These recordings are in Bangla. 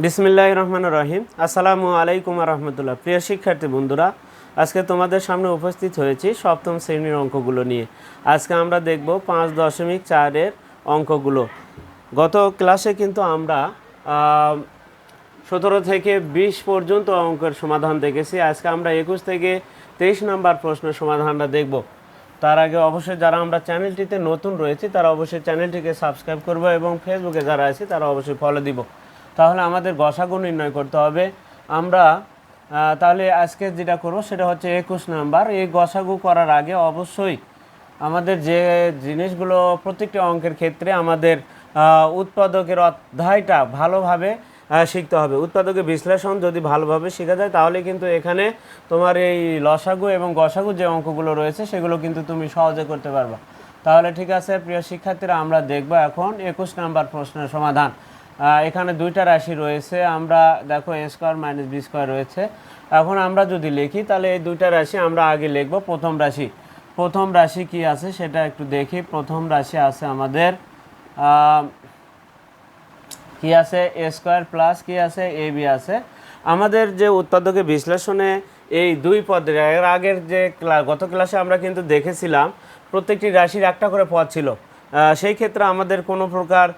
বিসমিল্লাহ রহমান রহিম। আসসালামু আলাইকুম রহমতুল্লাহ। প্রিয় শিক্ষার্থী বন্ধুরা, আজকে তোমাদের সামনে উপস্থিত হয়েছি সপ্তম শ্রেণির অঙ্কগুলো নিয়ে। আজকে আমরা দেখব পাঁচ দশমিক চারের অঙ্কগুলো। গত ক্লাসে কিন্তু আমরা সতেরো থেকে বিশ পর্যন্ত অঙ্কের সমাধান দেখেছি। আজকে আমরা একুশ থেকে তেইশ নম্বর প্রশ্নের সমাধানটা দেখব। তার আগে অবশ্যই যারা আমরা চ্যানেলটিতে নতুন রয়েছি, তারা অবশ্যই চ্যানেলটিকে সাবস্ক্রাইব করব এবং ফেসবুকে যারা আছে, তারা অবশ্যই ফলো দিব। তাহলে আমাদের গসাগু নির্ণয় করতে হবে। আমরা তাহলে আজকে যেটা করব সেটা হচ্ছে একুশ নাম্বার। এই গসাগু করার আগে অবশ্যই আমাদের যে জিনিসগুলো প্রত্যেকটি অঙ্কের ক্ষেত্রে আমাদের উৎপাদকের অধ্যায়টা ভালোভাবে শিখতে হবে। উৎপাদকের বিশ্লেষণ যদি ভালোভাবে শেখা যায়, তাহলে কিন্তু এখানে তোমার এই লসাগু এবং গসাগু যে অঙ্কগুলো রয়েছে, সেগুলো কিন্তু তুমি সহজে করতে পারবা। তাহলে ঠিক আছে, প্রিয় শিক্ষার্থীরা, আমরা দেখব এখন একুশ নাম্বার প্রশ্নের সমাধান। এখানে দুইটা রাশি রয়েছে। আমরা, দেখো A square minus B square রয়েছে। এখন আমরা যদি লিখি, তাহলে এই দুইটা রাশি আমরা আগে লিখব। প্রথম রাশি প্রথম রাশি কি আছে সেটা একটু দেখি। প্রথম রাশি আছে আমাদের কি আছে? এ স্কোয়ার প্লাস কি আছে? এ বি আছে। আমাদের যে উৎপাদকের বিশ্লেষণে এই দুই পদের, এর আগের যে গত ক্লাসে আমরা কিন্তু দেখেছিলাম, প্রত্যেকটি রাশির একটা করে পদ ছিল। সেই ক্ষেত্রে আমাদের কোনো প্রকার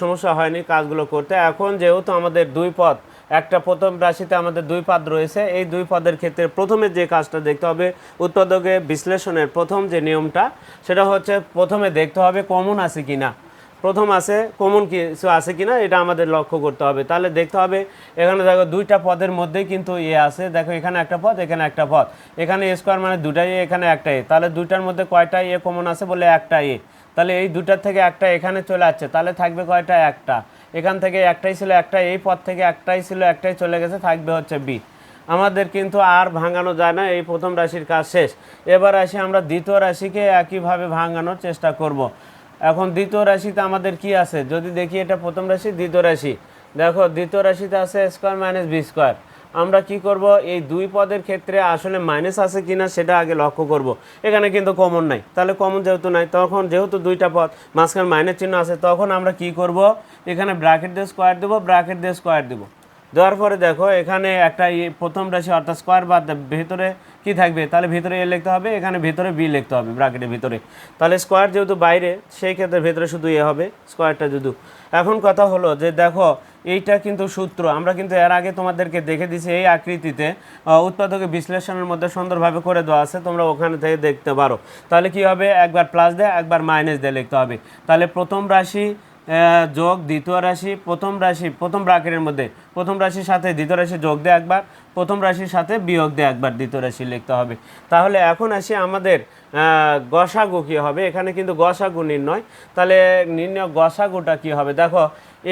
সমস্যা হয়নি কাজগুলো করতে। এখন যেহেতু আমাদের দুই পদ, একটা প্রথম রাশিতে আমাদের দুই পদ রয়েছে, এই দুই পদের ক্ষেত্রে প্রথমে যে কাজটা দেখতে হবে, উৎপাদকের বিশ্লেষণের প্রথম যে নিয়মটা, সেটা হচ্ছে প্রথমে দেখতে হবে কমন আছে কি না প্রথম আছে, কমন কিছু আছে কি না এটা আমাদের লক্ষ্য করতে হবে। তাহলে দেখতে হবে, এখানে দেখো দুইটা পদের মধ্যেই কিন্তু এ আছে। দেখো এখানে একটা পদ, এখানে একটা পদ। এখানে স্কোয়ার মানে দুটাই, এখানে একটা এ। তাহলে দুইটার মধ্যে কয়টা এ কমন আছে বলে একটা এ? তাহলে এই দুটার থেকে একটা এখানে চলে আসছে, তাহলে থাকবে কয়টা? একটা। এখান থেকে একটাই ছিল একটা এই পদ থেকে একটাই ছিল, একটাই চলে গেছে, থাকবে হচ্ছে বি আমাদের কিন্তু আর ভাঙানো যায় না, এই প্রথম রাশির কাজ শেষ। এবার আসি আমরা দ্বিতীয় রাশিকে একইভাবে ভাঙানোর চেষ্টা করব। এখন দ্বিতীয় রাশিতে আমাদের কি আছে? যদি দেখি এটা প্রথম রাশি, দ্বিতীয় রাশি। দেখো, দ্বিতীয় রাশিতে আছে স্কোয়ার মাইনাস বি স্কোয়ার আমরা কি করব? এই দুই পদের ক্ষেত্রে আসলে মাইনাস আছে কিনা সেটা আগে লক্ষ্য করব। এখানে কিন্তু কমন নাই। তাহলে কমন যেহেতু নাই, তখন যেহেতু দুইটা পদ, মাঝখানে মাইনাস চিহ্ন আছে, তখন আমরা কি করব? এখানে ব্র্যাকেট দিয়ে স্কোয়ার দেবো ব্র্যাকেট দিয়ে স্কোয়ার দেবো। দেওয়ার পরে দেখো, এখানে একটা প্রথম রাশি অর্থাৎ স্কোয়ার বাদ ভেতরে কি থাকবে? তাহলে ভিতরে এ লিখতে হবে, এখানে ভিতরে বি লিখতে হবে ব্র্যাকেটের ভিতরে। তাহলে স্কোয়ার যেহেতু বাইরে, সেই ক্ষেত্রে ভেতরে শুধু এ হবে স্কোয়ারটা যদি এখন কথা হলো যে দেখো, এইটা কিন্তু সূত্র, আমরা কিন্তু এর আগে তোমাদেরকে দেখে দিছি এই আকৃতিতে উৎপাদকের বিশ্লেষণের মধ্যে সুন্দরভাবে করে দেওয়া আছে, তোমরা ওখানে থেকে দেখতে পারো। তাহলে কি হবে? একবার প্লাস দিয়ে, একবার মাইনাস দিয়ে লিখতে হবে। তাহলে প্রথম রাশি যোগ দ্বিতীয় রাশি, প্রথম রাশি, প্রথম ব্রাকেটের মধ্যে। প্রথম রাশির সাথে দ্বিতীয় রাশি যোগ দেয় একবার, প্রথম রাশির সাথে বিয়োগ দেয় একবার, দ্বিতীয় রাশি লিখতে হবে। তাহলে এখন আসি আমাদের গসাগু কী হবে? এখানে কিন্তু গসাগু নির্ণয়। তাহলে নির্ণয় গসাগুটা কী হবে? দেখো,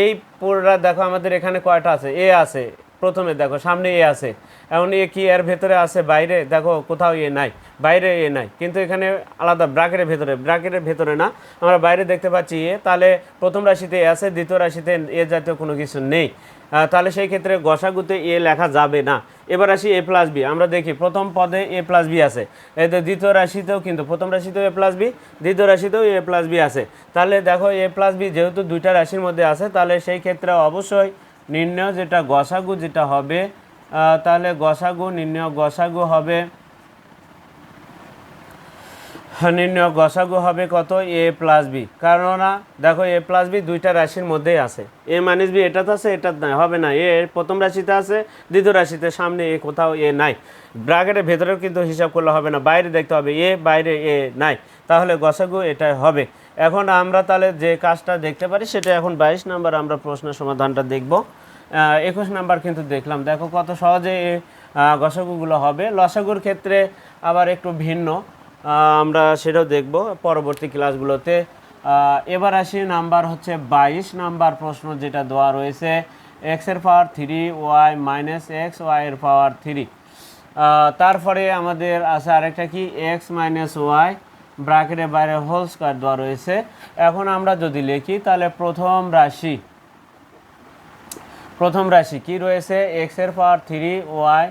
এই পুরোটা দেখো আমাদের এখানে কয়টা আছে? এ আছে প্রথমে দেখো, সামনে এ আছে। এখন এ কি এর ভেতরে আছে? বাইরে? দেখো, কোথাও এ নাই। বাইরে এ নাই। কিন্তু এখানে আলাদা ব্রাকেটের ভেতরে। ব্রাকেটের ভেতরে না, আমরা বাইরে দেখতে পাচ্ছি এ। তাহলে প্রথম রাশিতে এ আছে, দ্বিতীয় রাশিতে এ জাতীয় কোনো কিছু নেই। তাহলে সেই ক্ষেত্রে গসাগুতে এ লেখা যাবে না। এবার আসি এ প্লাস বি আমরা দেখি প্রথম পদে এ প্লাস বি আছে। এই তো দ্বিতীয় রাশিতেও কিন্তু প্রথম রাশিতেও এ প্লাস বি দ্বিতীয় রাশিতেও এ প্লাস বি আছে। তাহলে দেখো এ প্লাস বি যেহেতু দুইটা রাশির মধ্যে আছে, তাহলে সেই ক্ষেত্রে অবশ্যই নির্ণয় যেটা গসাগু যেটা হবে তাহলে গসাগু নির্ণয় গসাগু হবে। নির্ণয় গসাগু হবে কত? A plus B. কেননা, দেখো, এ প্লাস বি দুইটা রাশির মধ্যেই আছে। এ মাইনাস বি এটা তো আছে এটা নাই, হবে না। এ প্রথম রাশিতে আছে, দ্বিতীয় রাশিতে সামনে এ, কোথাও এ নাই। ব্রাকেটের ভেতরেও কিন্তু হিসাব করলে হবে না, বাইরে দেখতে হবে, এ, বাইরে এ নাই। তাহলে গসাগু এটা হবে। এখন আমরা তাহলে যে কাজটা দেখতে পারি, সেটা এখন বাইশ নাম্বার আমরা প্রশ্নের সমাধানটা দেখব। একুশ নাম্বার কিন্তু দেখলাম। দেখো, কত সহজে গসাগুগুলো হবে। লসাগুর ক্ষেত্রে আবার একটু ভিন্ন। আমরা সেটাও দেখব পরবর্তী ক্লাসগুলোতে। এবার আসি নাম্বার হচ্ছে বাইশ। নাম্বার প্রশ্ন যেটা দেওয়া রয়েছে এক্সের power three Y minus X Y এর পাওয়ার থ্রি তারপরে আমাদের আছে আরেকটা কি? এক্স মাইনাস ওয়াই ব্র্যাকেটের বাইরে হোল স্কোয়ার দেওয়া রয়েছে। এখন আমরা যদি লিখি, তাহলে প্রথম রাশি প্রথম রাশি কি রয়েছে? এক্সের power three Y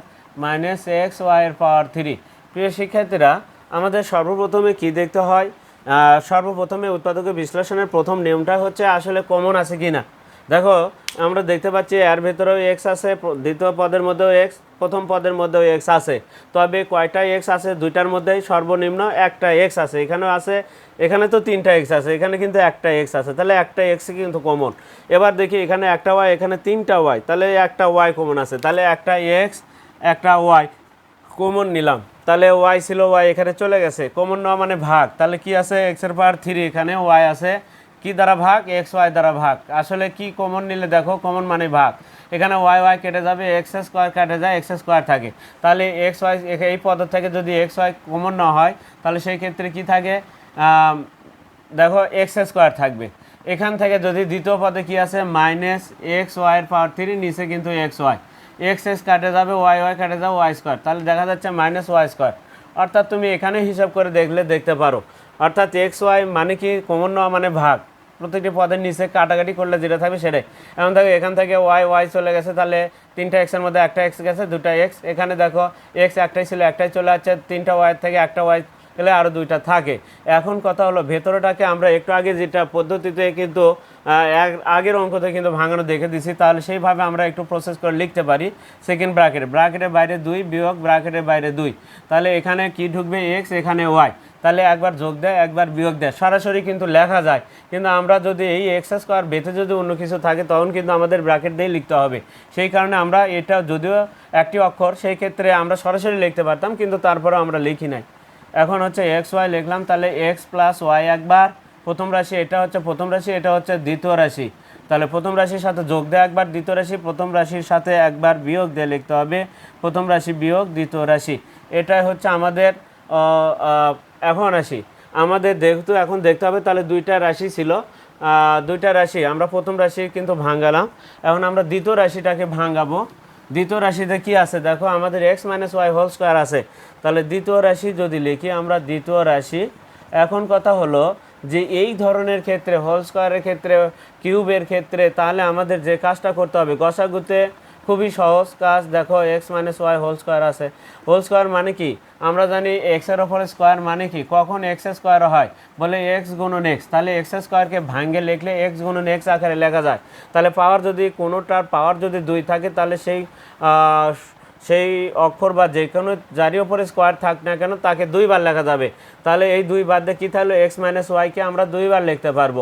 minus X Y এর পাওয়ার থ্রি প্রিয় শিক্ষার্থীরা আমাদের সর্বপ্রথমে কি দেখতে হয়? সর্বপ্রথমে উৎপাদকের বিশ্লেষণের প্রথম নিয়মটা হচ্ছে আসলে কমন আছে কি না দেখো, আমরা দেখতে পাচ্ছি এর ভেতরেও এক্স আছে দ্বিতীয় পদের মধ্যেও এক্স প্রথম পদের মধ্যেও এক্স আছে। তবে কয়টা এক্স আছে? দুইটার মধ্যেই সর্বনিম্ন একটা এক্স আছে। এখানেও আছে, এখানে তো তিনটা এক্স আছে, এখানে কিন্তু একটা এক্স আছে। তাহলে একটা এক্স কিন্তু কমন এবার দেখি, এখানে একটা ওয়াই এখানে তিনটা ওয়াই তাহলে একটা ওয়াই কমন আছে। তাহলে একটা এক্স একটা ওয়াই কমন নিলাম। তাহলে ওয়াই ছিল ওয়াই এখানে চলে গেছে। কমন নেওয়া মানে ভাগ। তাহলে কি আছে? এক্সের পাওয়ার থ্রি এখানে ওয়াই আছে। কি দ্বারা ভাগ? এক্স ওয়াই দ্বারা ভাগ। আসলে কি কমন নিলে দেখো কমন মানে ভাগ। এখানে ওয়াই ওয়াই কেটে যাবে এক্স স্কোয়ার কেটে যায় এক্স স্কোয়ার থাকে। তাহলে এক্স ওয়াই এই পদ থেকে যদি এক্স ওয়াই কমন না হয়, তাহলে সেই ক্ষেত্রে কি থাকে? দেখো এক্স স্কোয়ার থাকবে। এখান থেকে যদি দ্বিতীয় পদে কি আছে? মাইনাস এক্স ওয়াইয়ের পাওয়ার থ্রি নিচে কিন্তু এক্স ওয়াই এক্স এক্স কাটে যাবে ওয়াই ওয়াই কাটে যাবে ওয়াই স্কোয়ার তাহলে দেখা যাচ্ছে মাইনাস ওয়াই স্কোয়ার অর্থাৎ তুমি এখানে হিসাব করে দেখলে দেখতে পারো। অর্থাৎ এক্স ওয়াই মানে কি? কমন নেওয়া মানে ভাগ। প্রতিটি পদের নিচে কাটাকাটি করলে যেটা থাকবে সেটাই। এমন থাকে এখান থেকে ওয়াই ওয়াই চলে গেছে, তাহলে তিনটা এক্সের মধ্যে একটা এক্স গেছে, দুটা এক্স এখানে দেখো এক্স একটাই ছিল, একটাই চলে যাচ্ছে তিনটা ওয়াই থেকে একটা ওয়াই গেলে আরও দুইটা থাকে। এখন কথা হলো, ভেতরটাকে আমরা একটু আগে যেটা পদ্ধতিতে কিন্তু আগের অঙ্কতে কিন্তু ভাঙানো দেখে দিছি, তাহলে সেইভাবে আমরা একটু প্রসেস করে লিখতে পারি। সেকেন্ড ব্র্যাকেটে ব্র্যাকেটের বাইরে দুই বিয়োগ ব্র্যাকেটের বাইরে দুই। তাহলে এখানে কি ঢুকবে? এক্স এখানে ওয়াই তাহলে একবার যোগ দেয়, একবার বিয়োগ দেয়। সরাসরি কিন্তু লেখা যায়। কিন্তু আমরা যদি এই এক্স স্কোয়ার বেঁধে যদি অন্য কিছু থাকে, তখন কিন্তু আমাদের ব্র্যাকেট দিয়ে লিখতে হবে। সেই কারণে আমরা এটা যদিও একটি অক্ষর, সেই ক্ষেত্রে আমরা সরাসরি লিখতে পারতাম, কিন্তু তারপরেও আমরা লিখি নাই। এখন হচ্ছে এক্স ওয়াই লিখলাম, তাহলে এক্স প্লাস ওয়াই একবার। প্রথম রাশি এটা হচ্ছে, প্রথম রাশি এটা হচ্ছে দ্বিতীয় রাশি। তাহলে প্রথম রাশির সাথে যোগ দেয় একবার, দ্বিতীয় রাশি প্রথম রাশির সাথে একবার বিয়োগ দিয়ে লিখতে হবে। প্রথম রাশি বিয়োগ, দ্বিতীয় রাশি। এটাই হচ্ছে আমাদের এখন রাশি। আমাদের যেহেতু এখন দেখতে হবে, তাহলে দুইটা রাশি ছিল। দুইটা রাশি, আমরা প্রথম রাশি কিন্তু ভাঙালাম এখন আমরা দ্বিতীয় রাশিটাকে ভাঙাবো দ্বিতীয় রাশিতে কি আছে? দেখো, আমাদের X minus Y whole square আছে। তাহলে দ্বিতীয় রাশি যদি লিখি, আমরা দ্বিতীয় রাশি। এখন কথা হলো যে এই ধরনের ক্ষেত্রে হোল স্কোয়ারের ক্ষেত্রে কিউবের ক্ষেত্রে তাহলে আমাদের যে কাজটা করতে হবে, গসাগুতে খুবই সহজ কাজ। দেখো X minus Y whole square আছে। হোল স্কোয়ার মানে কি? আমরা জানি এক্সের ওপরে স্কোয়ার মানে কি? কখন এক্স স্কোয়ার হয়? বলে এক্স গুণন এক্স তাহলে এক্স স্কোয়ারকে ভাঙ্গে লিখলে এক্স গুণন এক্স আকারে লেখা যায়। তাহলে পাওয়ার যদি কোনোটার পাওয়ার যদি দুই থাকে, তাহলে সেই সেই অক্ষর বা যে কোনো যারই ওপরে স্কোয়ার থাক না কেন, তাকে দুইবার লেখা যাবে। তাহলে এই দুই বাদ কী থাকল? এক্স মাইনাস ওয়াইকে আমরা দুইবার লিখতে পারব।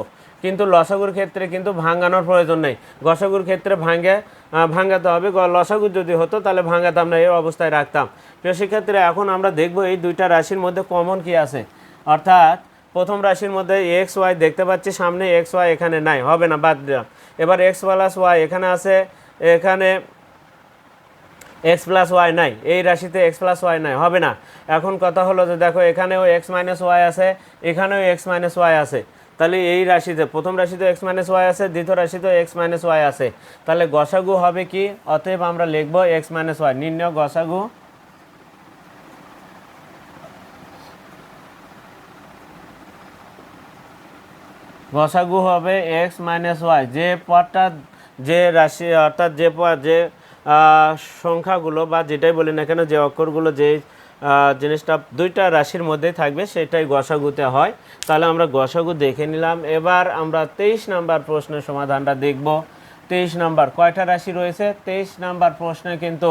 কিন্তু লসাগুর ক্ষেত্রে কিন্তু ভাঙানোর প্রয়োজন নেই। গসাগুর ক্ষেত্রে ভাঙে ভাঙাতে হবে। গ- লসাগু যদি হতো, তাহলে ভাঙাতাম না এই অবস্থায় রাখতাম। তো সেক্ষেত্রে এখন আমরা দেখব এই দুইটা রাশির মধ্যে কমন কি আছে। অর্থাৎ প্রথম রাশির মধ্যে এক্স ওয়াই দেখতে পাচ্ছি, সামনে এক্স ওয়াই এখানে নাই, হবে না, বাদ দিলাম। এবার এক্স প্লাস ওয়াই এখানে আছে, এখানে এক্স প্লাস ওয়াই নাই, এই রাশিতে এক্স প্লাস ওয়াই নাই, হবে না। এখন কথা হলো যে দেখো, এখানেও এক্স মাইনাস ওয়াই আছে, এখানেও এক্স মাইনাস ওয়াই আছে। তাহলে এই রাশিতে, প্রথম রাশিতে এক্স মাইনাস ওয়াই আছে, দ্বিতীয় রাশিতে এক্স মাইনাস ওয়াই আছে। তাহলে গসাগু হবে কি? অতএব আমরা লিখব এক্স মাইনাস ওয়াই নির্ণয় গসাগু। গসাগু হবে এক্স মাইনাস ওয়াই যে পদটা, যে রাশি, অর্থাৎ যে যে সংখ্যাগুলো বা যেটাই বলি না কেন, যে অক্ষরগুলো, যে জিনিসটা দুইটা রাশির মধ্যেই থাকবে, সেটাই গসাগুতে হয়। তাহলে আমরা গসাগু দেখে নিলাম। এবার আমরা তেইশ নাম্বার প্রশ্নের সমাধানটা দেখব। তেইশ নাম্বার কয়টা রাশি রয়েছে? তেইশ নাম্বার প্রশ্নে কিন্তু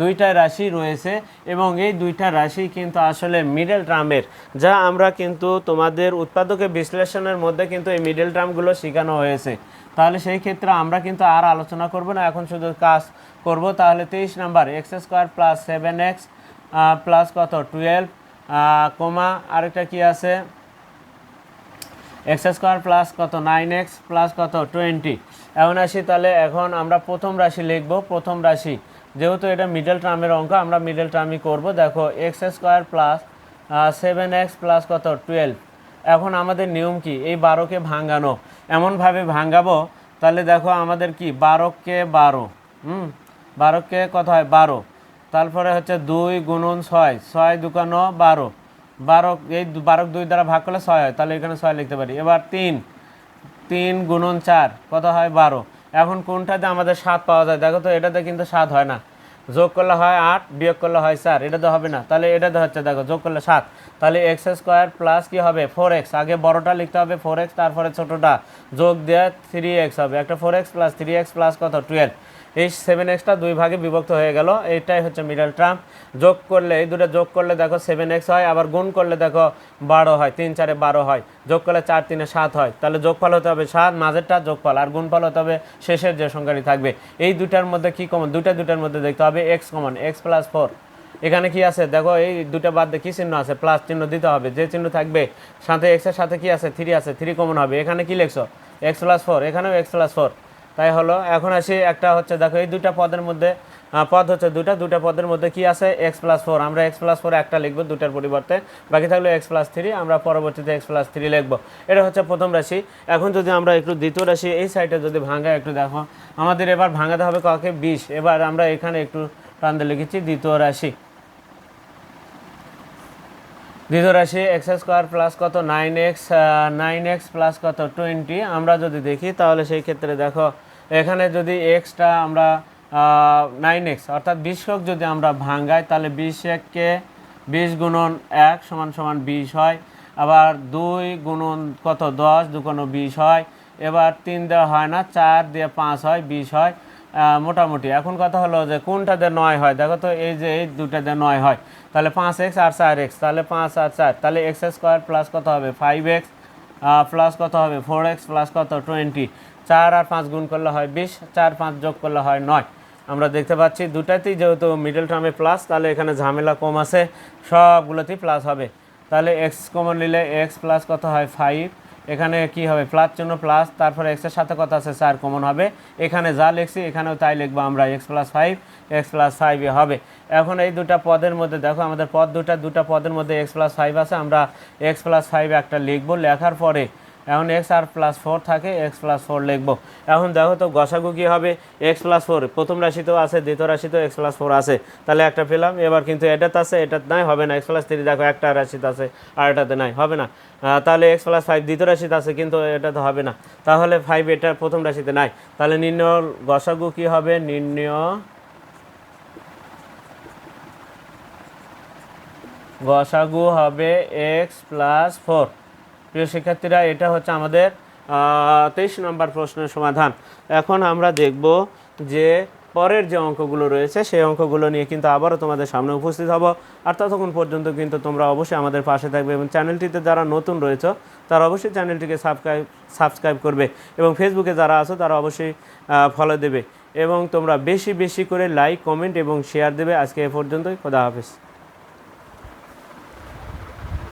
দুইটা রাশি রয়েছে এবং এই দুইটা রাশি কিন্তু আসলে মিডল টার্মের যা আমরা কিন্তু তোমাদের উৎপাদকের বিশ্লেষণের মধ্যে কিন্তু এই মিডল টার্মগুলো শেখানো হয়েছে। তাহলে সেই ক্ষেত্রে আমরা কিন্তু আর আলোচনা করব না। এখন শুধু কাজ করব। তাহলে তেইশ number X square plus seven X plus কত? টুয়েলভ কমা আরেকটা কি আছে? এক্স স্কোয়ার প্লাস কত? নাইন এক্স প্লাস কত? টোয়েন্টি এমন আসি তাহলে এখন আমরা প্রথম রাশি লিখব, প্রথম রাশি। যেহেতু এটা মিডল টার্মের অঙ্ক, আমরা মিডল টার্মই করব। দেখো X square plus seven X plus কত? টুয়েলভ এখন আমাদের নিয়ম কি? এই বারোকে ভাঙানো। এমনভাবে ভাঙাবো, তাহলে দেখো আমাদের কি? বারোকে বারো। হুম? বারোকে কত হয়? বারো। তারপরে হচ্ছে দুই গুণন ছয় ছয় দুকানো বারো। বারো, এই বারো দুই দ্বারা ভাগ করলে ছয় হয়, তাহলে এখানে ছয় লিখতে পারি। এবার তিন তিন গুণন চার, কত হয় বারো। এখন কোনটাতে আমাদের সাত পাওয়া যায়? দেখো তো, এটাতে কিন্তু সাত হয় না। যোগ করলে হয় আট, বিয়োগ করলে হয় চার, এটাতে হবে না। তাহলে এটাতে হচ্ছে, দেখো, যোগ করলে সাত। তাহলে এক্স স্কোয়ার প্লাস কী হবে? Four X. আগে বড়টা লিখতে হবে ফোর এক্স, তারপরে ছোটোটা। যোগ দিয়ে থ্রি এক্স হবে। একটা four X plus three X plus কত? টুয়েলভ। এই সেভেন এক্সটা দুই ভাগে বিভক্ত হয়ে গেল। এইটাই হচ্ছে মিডল টার্ম যোগ করলে, এই দুটো যোগ করলে দেখো সেভেন এক্স হয়, আবার গুণ করলে দেখো বারো হয়, তিন চারে বারো হয়। যোগ করলে চার, তিনে সাত হয়। তাহলে যোগফল হতে হবে সাত, মাঝেরটা যোগফল, আর গুণফল হতে হবে শেষের যে সংখ্যাটি থাকবে। এই দুটার মধ্যে কি কমন দুটা দুটার মধ্যে দেখতে হবে X common X plus four এখানে কি আছে? দেখো এই দুটো বাদ দিয়ে কী চিহ্ন আছে? প্লাস চিহ্ন দিতে হবে। যে চিহ্ন থাকবে, সাথে এক্সের সাথে কি আছে? থ্রি আছে। থ্রি কমন হবে। এখানে কি লিখছো? এক্স প্লাস ফোর এখানেও এক্স প্লাস ফোর তাই হলো, এখন আসি একটা হচ্ছে, দেখো এই দুটা পদের মধ্যে পদ হচ্ছে দুটা দুটা পদের মধ্যে কি আছে? এক্স প্লাস ফোর আমরা এক্স প্লাস ফোর একটা লিখব দুটার পরিবর্তে। বাকি থাকল এক্স প্লাস থ্রি আমরা পরবর্তীতে এক্স প্লাস থ্রি লিখব। এটা হচ্ছে প্রথম রাশি। এখন যদি আমরা একটু দ্বিতীয় রাশি, এই সাইডে যদি ভাঙা, একটু দেখো। আমাদের এবার ভাঙাতে হবে কাকে? বিশ। এবার আমরা এখানে একটু টানতে লিখেছি, দ্বিতীয় রাশি। দ্বিতীয় রাশি এক্স স্কোয়ার প্লাস কত? Nine X nine X plus কত? টোয়েন্টি আমরা যদি দেখি, তাহলে সেই ক্ষেত্রে দেখো এখানে যদি এক্সটা আমরা নাইন এক্স অর্থাৎ বিশ হোক যদি আমরা ভাঙ্গাই, তাহলে বিশ এককে বিশ গুণন এক সমান সমান বিশ হয়। আবার দুই গুণন কত? দশ, দু কোনো বিশ হয়। এবার তিন দেওয়া হয় না, চার দিয়ে পাঁচ হয়, বিশ হয়। মোটামুটি। এখন কথা হলো যে কোনটাতে নয় হয়? দেখো তো, এই যে এই দুটাতে নয় হয়। তাহলে পাঁচ এক্স আর চার এক্স তাহলে পাঁচ আর চার। তাহলে এক্স স্কোয়ার প্লাস কত হবে? ফাইভ এক্স প্লাস কত হবে? ফোর এক্স প্লাস কত? টোয়েন্টি চার আর পাঁচ গুণ করলে হয় বিশ, চার পাঁচ যোগ করলে হয় নয়। আমরা দেখতে পাচ্ছি দুটাতেই যেহেতু মিডল টার্মে প্লাস তাহলে এখানে ঝামেলা কম আছে, সবগুলোতেই প্লাস হবে। তাহলে এক্স কমন নিলে এক্স প্লাস কত হয় ফাইভ এখানে কি হবে? প্লাস জন্য প্লাস তারপরে এক্সের সাথে কত আছে? চার কমন হবে। এখানে যা লিখছি, এখানেও তাই লিখব আমরা X plus five X plus ফাইভে হবে। এখন এই দুটা পদের মধ্যে, দেখো আমাদের পদ দুটা দুটা পদের মধ্যে এক্স প্লাস ফাইভ আছে, আমরা এক্স প্লাস ফাইভ একটা লিখব। লেখার পরে এখন এক্স আর প্লাস ফোর থাকে এক্স প্লাস ফোর লিখব। এখন দেখো তো গসাগু কী হবে? এক্স প্লাস ফোর প্রথম রাশিতেও আছে, দ্বিতীয় রাশিতেও এক্স প্লাস ফোর আছে। তাহলে একটা পেলাম, এবার কিন্তু এটাতে আছে, এটাতে নাই, হবে না। এক্স প্লাস থ্রি দেখো একটা রাশিতে আছে, আর এটাতে নাই, হবে না। তাহলে এক্স প্লাস ফাইভ দ্বিতীয় রাশিতে আছে, কিন্তু এটা তো হবে না। তাহলে ফাইভ এটা প্রথম রাশিতে নাই। তাহলে নির্ণয় গসাগু কী হবে? নির্ণয় গসাগু হবে এক্স প্লাস ফোর প্রিয় শিক্ষার্থীরা, এটা হচ্ছে আমাদের তেইশ নম্বর প্রশ্নের সমাধান। এখন আমরা দেখব যে পরের যে অঙ্কগুলো রয়েছে, সেই অঙ্কগুলো নিয়ে কিন্তু আবারও তোমাদের সামনে উপস্থিত হব। আর ততক্ষণ পর্যন্ত কিন্তু তোমরা অবশ্যই আমাদের পাশে থাকবে এবং চ্যানেলটিতে যারা নতুন রয়েছে, তারা অবশ্যই চ্যানেলটিকে সাবস্ক্রাইব সাবস্ক্রাইব করবে এবং ফেসবুকে যারা আছো, তারা অবশ্যই ফলো দেবে এবং তোমরা বেশি বেশি করে লাইক কমেন্ট এবং শেয়ার দেবে। আজকে এ পর্যন্তই। খোদা হাফেজ।